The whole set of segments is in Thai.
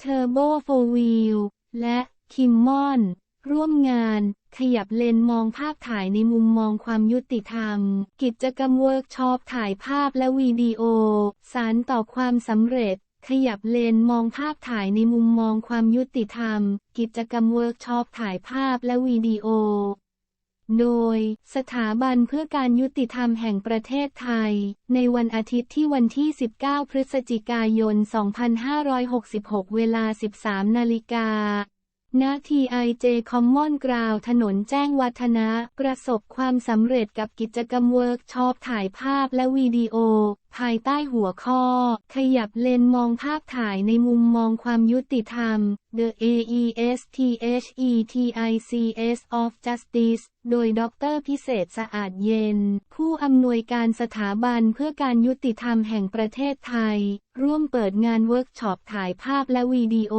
เทอร์โบโฟวีลและคิมมอน ร่วมงาน ขยับเลนมองภาพถ่ายในมุมมองความยุติธรรม กิจกรรมเวิร์กช็อปถ่ายภาพและวิดีโอ สารต่อความสำเร็จ ขยับเลนมองภาพถ่ายในมุมมองความยุติธรรม กิจกรรมเวิร์กช็อปถ่ายภาพและวิดีโอ โดย สถาบันเพื่อการยุติธรรมแห่งประเทศไทย ในวันอาทิตย์ที่วันที่ 19 พฤศจิกายน 2566 เวลา 13 นาฬิกาณ TIJ Common Ground ถนนแจ้งวัฒนะ ประสบความสำเร็จกับกิจกรรมเวิร์กช็อปถ่ายภาพและวิดีโอ ภายใต้หัวข้อ ขยับเลนมองภาพถ่ายในมุมมองความยุติธรรม The AESTHETICS of Justice โดยดรพิเศษสะอาดเย็น ผู้อำนวยการสถาบันเพื่อการยุติธรรมแห่งประเทศไทย ร่วมเปิดงานเวิร์กช็อปถ่ายภาพและวิดีโอ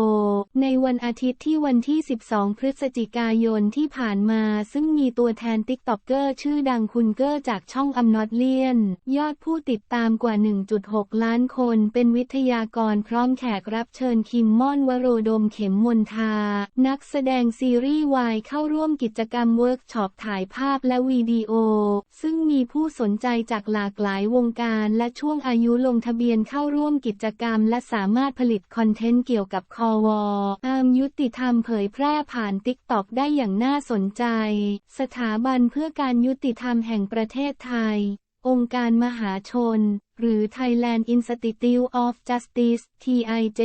ในวันอาทิตย์ที่วันที่ 12 พฤศจิกายนที่ผ่านมา ซึ่งมีตัวแทนติ๊กต็อกเกอร์ชื่อดังคุณเกอร์จากช่องอัมนอตเลียน ยอดผู้ติดตามกว่า 1.6 ล้านคน เป็นวิทยากรพร้อมแขกรับเชิญคิมม่อนวโรดมเข็มมนทา นักแสดงซีรีส์วายเข้าร่วมกิจกรรมเวิร์กช็อปถ่ายภาพและวิดีโอ ซึ่งมีผู้สนใจจากหลากหลายวงการและช่วงอายุลงทะเบียนเข้าร่วมกิจกรรม และสามารถผลิตคอนเทนต์เกี่ยวกับคอวออามยุติธรรมเผยแพร่ผ่านติ๊กต็อกได้อย่างน่าสนใจ สถาบันเพื่อการยุติธรรมแห่งประเทศไทย องค์การมหาชน หรือ Thailand Institute of Justice TIJ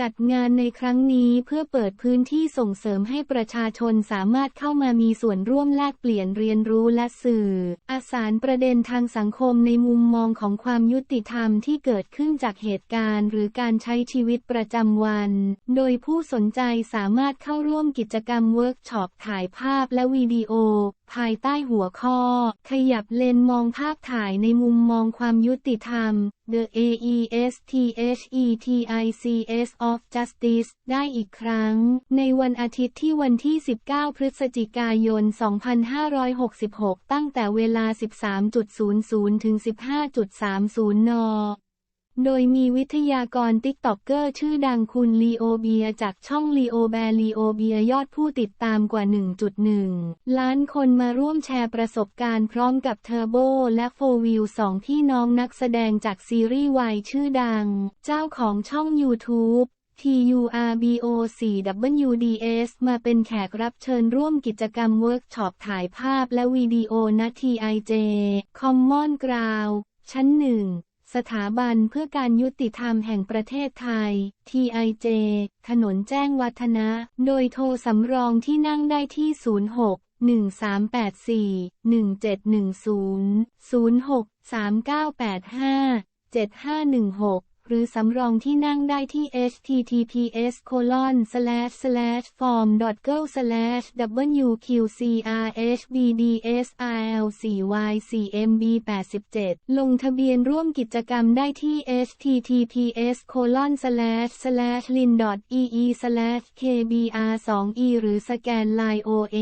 จัดงานในครั้งนี้เพื่อเปิดพื้นที่ส่งเสริมให้ประชาชนสามารถเข้ามามีส่วนร่วมแลกเปลี่ยนเรียนรู้และสื่อ อาสารประเด็นทางสังคมในมุมมองของความยุติธรรมที่เกิดขึ้นจากเหตุการณ์ หรือการใช้ชีวิตประจำวัน โดยผู้สนใจสามารถเข้าร่วมกิจกรรมเวิร์กช็อปถ่ายภาพและวิดีโอ ภายใต้หัวข้อ ขยับเลนมองภาพถ่ายในมุมมองความยุติธรรม The AESTHETICS of Justice ได้อีกครั้ง ในวันอาทิตย์ที่วันที่ 19 พฤศจิกายน 2566 ตั้งแต่เวลา 13.00 ถึง 15.30 น โดยมีวิทยากรติ๊กต็อกเกอร์ชื่อดังคุณลีโอเบียจากช่องลีโอแบรลีโอเบียยอดผู้ติดตามกว่า 1.1 ล้านคนมาร่วมแชร์ประสบการณ์พร้อมกับเทอร์โบและโฟวิลสองพี่น้องนักแสดงจากซีรีส์วายชื่อดัง เจ้าของช่อง YouTube TURBO4WDS มาเป็นแขกรับเชิญร่วมกิจกรรมเวิร์กช็อปถ่ายภาพและวิดีโอณ TIJ Common Ground ชั้นหนึ่ง สถาบันเพื่อการยุติธรรมแห่งประเทศไทย TIJ ถนนแจ้งวัฒนะ โดยโทรสำรองที่นั่งได้ที่ 06 1384 1710 06 3985 7516 หรือสำรองที่นั่งได้ที่ https colon slash slash form girl slash wqcrhbdsrl4y4mb 87 ลงทะเบียนร่วมกิจกรรมได้ที่ https colon slash slash lin ee slash kbr2e หรือสแกนไลน์ OA